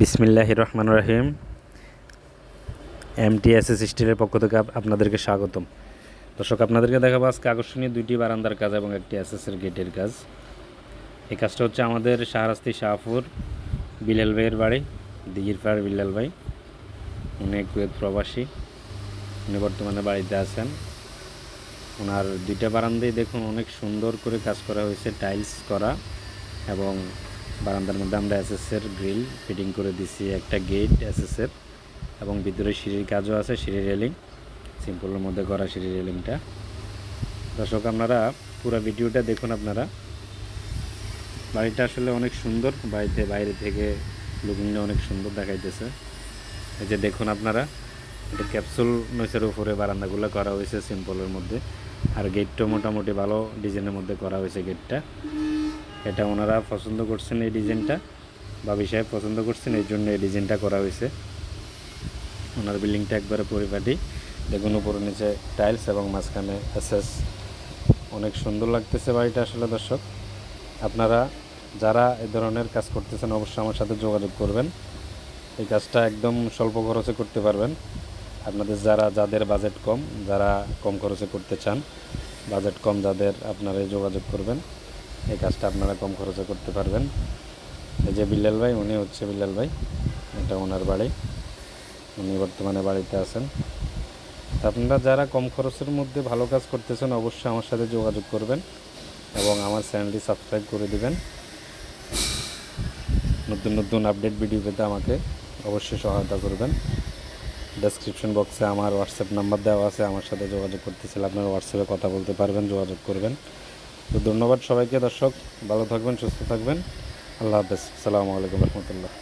বিসমিল্লাহ রহমান রহিম। এমটিএসএস স্টিলের পক্ষ থেকে আপনাদেরকে স্বাগতম। দর্শক, আপনাদেরকে দেখাবো আজকে আকর্ষণীয় দুইটি বারান্দার কাজ এবং একটি এসএসের গেটের কাজ। এই কাজটা হচ্ছে আমাদের শাহরাস্তি শাহপুর বিলাল ভাইয়ের বাড়ি, দিঘির পাড় বিলাল ভাই। উনি কুয়েত প্রবাসী, উনি বর্তমানে বাড়িতে আছেন। ওনার দুইটা বারান্দাই দেখুন অনেক সুন্দর করে কাজ করা হয়েছে, টাইলস করা এবং বারান্দার মধ্যে আমরা এসএসের গ্রিল ফিটিং করে দিছি একটা গেট এসএসের এবং ভিতরে সিঁড়ির কাজও আছে সিঁড়ি রেলিং, সিম্পলের মধ্যে করা সিঁড়ি রেলিংটা। দর্শক, আপনারা পুরো ভিডিওটা দেখুন আপনারা। বাড়িটা আসলে অনেক সুন্দর, বাড়িতে বাইরে থেকে লুকিংটা অনেক সুন্দর দেখাইতেছে। এই যে দেখুন আপনারা, এটা ক্যাপসুল নইসের উপরে বারান্দাগুলো করা হয়েছে, সিম্পলের মধ্যে। আর গেটটাও মোটামুটি ভালো ডিজাইনের মধ্যে করা হয়েছে গেটটা। এটা ওনারা পছন্দ করছেন এই ডিজাইনটা। বাবি সাহেব পছন্দ করছেন, এই জন্য এই ডিজাইনটা করা হয়েছে। ওনার বিল্ডিংটা একবারে পরিপাটি। দেখুন উপরে নিচে টাইলস এবং মাঝখানে এসএস অনেক সুন্দর লাগতেছে বাড়িটা আসলে দর্শক। আপনারা যারা এ ধরনের কাজ করতেছেন অবশ্যই আমার সাথে যোগাযোগ করবেন। এই কাজটা একদম স্বল্প খরচে করতে পারবেন। আপনাদের যারা, যাদের বাজেট কম, যারা কম খরচে করতে চান বাজেট কম যাদের আপনারা যোগাযোগ করবেন। এই কাজটা আপনারা কম খরচে করতে পারবেন। এই যে বিল্লাল ভাই, উনি হচ্ছে বিল্লাল ভাই। এটা ওনার বাড়ি। উনি বর্তমানে বাড়িতে আছেন। আপনারা যারা কম খরচের মধ্যে ভালো কাজ করতেছেন, অবশ্যই আমার সাথে যোগাযোগ করবেন এবং আমার চ্যানেলটি সাবস্ক্রাইব করে দিবেন। নতুন নতুন আপডেট ভিডিও পেতে আমাকে অবশ্যই সহায়তা করবেন। ডেসক্রিপশন বক্সে আমার হোয়াটসঅ্যাপ নাম্বার দেওয়া আছে, আমার সাথে যোগাযোগ করতেছিল আপনারা হোয়াটসঅ্যাপে কথা বলতে পারবেন, যোগাযোগ করবেন। তো ধন্যবাদ সবাইকে দর্শক। ভালো থাকবেন সুস্থ থাকবেন। আল্লাহ হাফেজ। সালামু আলাইকুম রহমতুল্লাহ।